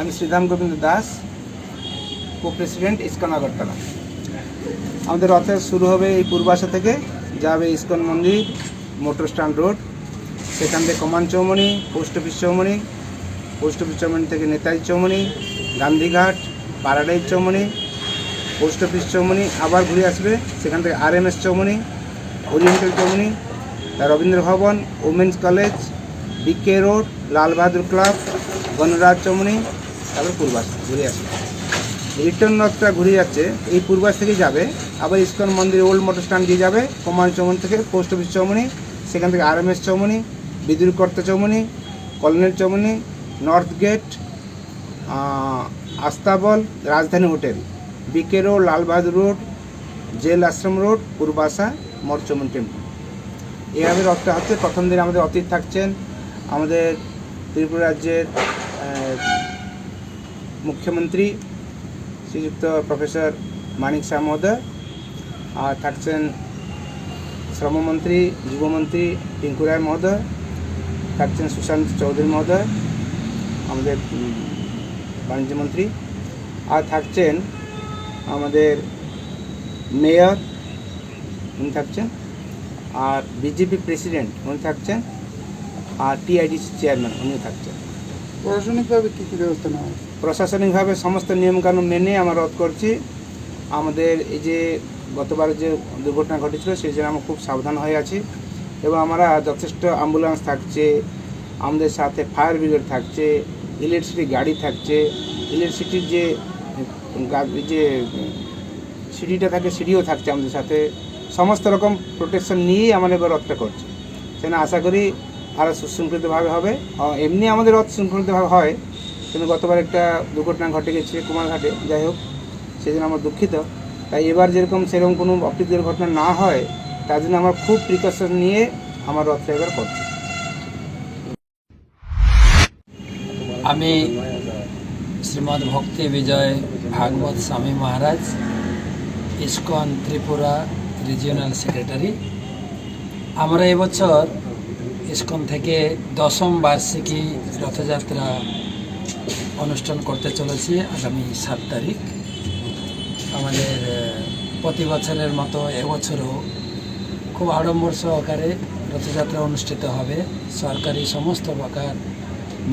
আমি Sridham Govinda Das co president ISKCON Agartala. আমাদের রথের শুরু হবে এই পূর্বাশা থেকে, যাবে ইস্কন মন্দির, মোটর স্ট্যান্ড রোড। সেখান থেকে Kaman Chowmuhani, post office Chowmuhani, post office Chowmuhani থেকে Netaji Chowmuhani Gandhighat paradise Chowmuhani, post office Chowmuhani আবার ঘুরে আসবে। সেখান থেকে R M S Chowmuhani, oriental Chowmuhani Rabindra Bhavan, women's college, BK road Lalbahadur club, Ganaraj Chowmuhani তারপর পূর্বাস, ঘুরে আসবে return রথটা ঘুরে যাচ্ছে, এই পূর্বাস থেকেই যাবে। আবার ইস্কন মন্দির ওল্ড মোটর স্ট্যান্ড দিয়ে যাবে কমান চৌমনি থেকে পোস্ট অফিস চৌমনি সেখান থেকে আর এম এস চৌমনি বিদ্যুৎ কর্তা Chaumani colonial Chaumani north gate আস্তাবল Rajdhani hotel BK road Lalbahadur road jail Ashram road Purbasha মরচমন temple এইভাবে রথটা হচ্ছে, প্রথম দিন আমাদের অতীত থাকছেন আমাদের ত্রিপুরা রাজ্যের মুখ্যমন্ত্রী শ্রীযুক্ত প্রফেসর মানিক শাহ মহোদয়, আর থাকছেন শ্রমমন্ত্রী, যুবমন্ত্রী টিঙ্কু রায় মহোদয়, থাকছেন সুশান্ত চৌধুরী মহোদয়, আমাদের বাণিজ্যমন্ত্রী, আর থাকছেন আমাদের মেয়র, উনি থাকছেন, আর বিজেপি প্রেসিডেন্ট, উনি থাকছেন, আর টিআইডি চেয়ারম্যান, উনিও থাকছেন। প্রশাসনিকভাবে কী কী ব্যবস্থা নেওয়া প্রশাসনিকভাবে সমস্ত নিয়মকানুন মেনে আমরা রদ করছি। আমাদের এই যে গতবার যে দুর্ঘটনা ঘটেছিল, সেই জন্য আমরা খুব সাবধান হয়ে আছি এবং আমরা যথেষ্ট অ্যাম্বুলেন্স থাকছে, আমাদের সাথে ফায়ার ব্রিগেড থাকছে, ইলেকট্রিসিটি গাড়ি থাকছে, ইলেকট্রিসিটির যে যে সিঁড়িটা থাকে, সিঁড়িও থাকছে আমাদের সাথে। সমস্ত রকম প্রোটেকশন নিয়েই আমরা এবার রথটা করছি। সেখানে আশা করি আরও সুশৃঙ্খলিতভাবে হবে। এমনি আমাদের রথ শৃঙ্খলিতভাবে হয়, কিন্তু গতবার একটা দুর্ঘটনা ঘটে গেছে কুমারঘাটে, যাই হোক সেই জন্য আমরা দুঃখিত। তাই এবার যেরকম সেরকম কোনো অপ্রীতিকর ঘটনা না হয়, তার জন্য আমরা খুব প্রিকশন নিয়ে আমার রথটা এবার করছি। আমি Srimat Bhakti Vijay Bhagavat Swami Maharaj, ISKCON Tripura regional secretary আমরা এবছর ইস্কন থেকে দশম বার্ষিকী রথযাত্রা অনুষ্ঠান করতে চলেছি আগামী সাত তারিখ। আমাদের প্রতি বছরের মতো এবছরও খুব আড়ম্বর সহকারে রথযাত্রা অনুষ্ঠিত হবে। সরকারি সমস্ত প্রকার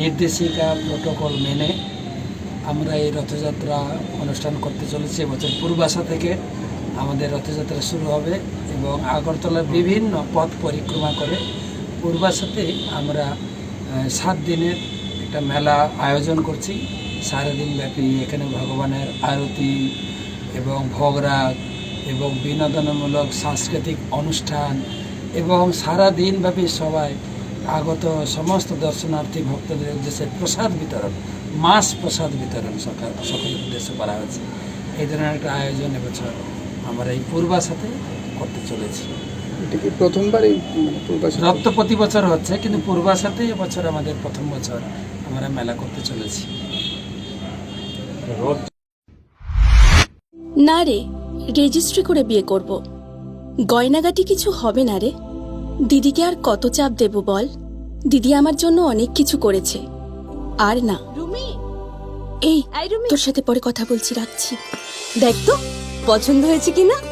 নির্দেশিকা, প্রোটোকল মেনে আমরা এই রথযাত্রা অনুষ্ঠান করতে চলেছি। এবছর পূর্বাশা থেকে আমাদের রথযাত্রা শুরু হবে এবং আগরতলার বিভিন্ন পথ পরিক্রমা করে পূর্বাশাতে আমরা সাত দিনের একটা মেলা আয়োজন করছি। সারাদিন ব্যাপী এখানে ভগবানের আরতি এবং ভোগরাগ এবং বিনোদনমূলক সাংস্কৃতিক অনুষ্ঠান এবং সারা দিনব্যাপী সবাই আগত সমস্ত দর্শনার্থী ভক্তদের উদ্দেশ্যে প্রসাদ বিতরণ মাস প্রসাদ বিতরণ সকাল, সকলের উদ্দেশ্যে করা হয়েছে। এই ধরনের একটা আয়োজন এবছর আমরা এই পূর্বাশাতে করতে চলেছি। এটা কি প্রথমবার এই মানে পূর্বাশা? রক্ত প্রতি বছর হচ্ছে কিন্তু পূর্বাশাতে এবছর আমাদের প্রথম বছর আমরা মেলা করতে চলেছি। না রে রেজিস্ট্রি করে বিয়ে করব। গয়নাগাটি কিছু হবে না রে। দিদিকে আর কত চাপ দেব বল? দিদি আমার জন্য অনেক কিছু করেছে। আর না। এই তোর সাথে পরে কথা বলছি রাখছি। দেখ তো পছন্দ হয়েছে কিনা?